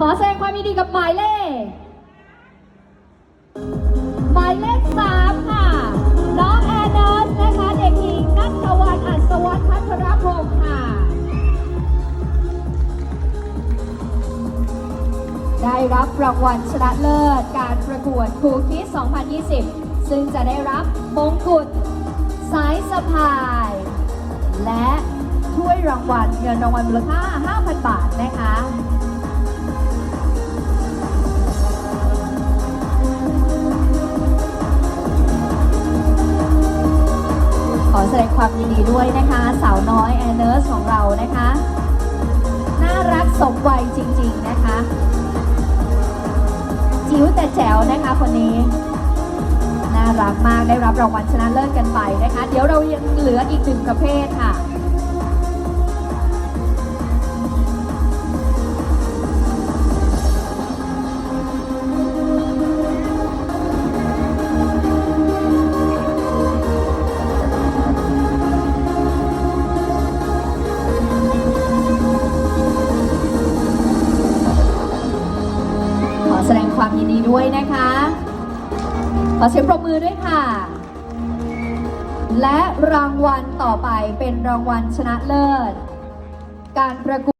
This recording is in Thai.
ขอแสดงความยินดีกับหมายเลข หมายเลขสามค่ะ น้องแอนเนสนะคะเด็กหญิงนัทวันอัศวัฒน์พัทรพงศ์ค่ะ ได้รับรางวัลชนะเลิศการประกวดคูคิส2020 ซึ่งจะได้รับมงกุฎสายสะพาย และถ้วยรางวัลเงินรางวัลมูลค่า 5,000 บาทนะคะ แสดงความยินดีด้วยนะคะ สาวน้อยแอนเนอร์สของเรานะคะ น่ารักสมวัยจริง ๆนะคะ จิ๋วแต่แจ๋วนะคะคนนี้ น่ารักมากได้รับรางวัลชนะเลิศกันไปนะคะ เดี๋ยวเรายังเหลืออีกหนึ่งประเภทค่ะ ความยินดีด้วยนะคะ ขอเสียงปรบมือด้วยค่ะ และรางวัลต่อไปเป็นรางวัลชนะเลิศ การประกวด